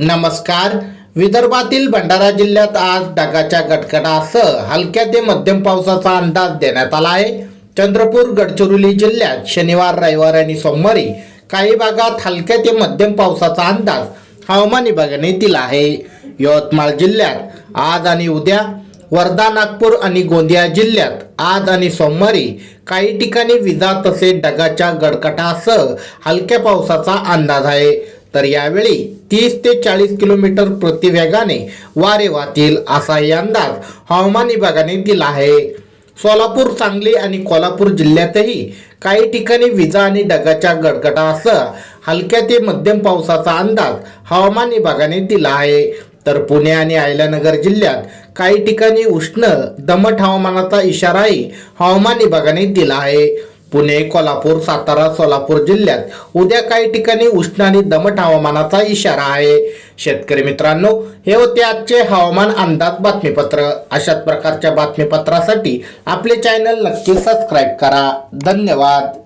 नमस्कार. विदर्भातील भंडारा जिल्ह्यात आज ढगाच्या गटगटासह हलक्या ते मध्यम पावसाचा अंदाज देण्यात आला आहे. चंद्रपूर गडचिरोली जिल्ह्यात शनिवार रविवार आणि सोमवारी काही भागात हलक्या ते मध्यम पावसाचा अंदाज हवामान विभागाने दिला आहे. यवतमाळ जिल्ह्यात आज आणि उद्या वर्धा नागपूर आणि गोंदिया जिल्ह्यात आज आणि सोमवारी काही ठिकाणी विजा तसेच ढगाच्या गडकटासह हलक्या पावसाचा अंदाज आहे. तर यावेळी तीस ते चाळीस किलोमीटर प्रति वेगाने वारे वाहतील असाही अंदाज हवामान विभागाने दिला आहे. सोलापूर सांगली आणि कोल्हापूर जिल्ह्यातही काही ठिकाणी विजा आणि ढगाच्या गडगडासह हलक्या ते मध्यम पावसाचा अंदाज हवामान विभागाने दिला आहे. तर पुणे आणि अहिल्यानगर जिल्ह्यात काही ठिकाणी उष्ण दमट हवामानाचा इशाराही हवामान विभागाने दिला आहे. पुणे कोल्हापूर सातारा सोलापूर जिल्ह्यात उद्या काही ठिकाणी उष्ण आणि दमट हवामानाचा इशारा आहे. शेतकरी मित्रांनो हे होते आजचे हवामान अंदाज बातमीपत्र. अशाच प्रकारच्या बातमीपत्रासाठी आपले चॅनल नक्की सबस्क्राईब करा. धन्यवाद.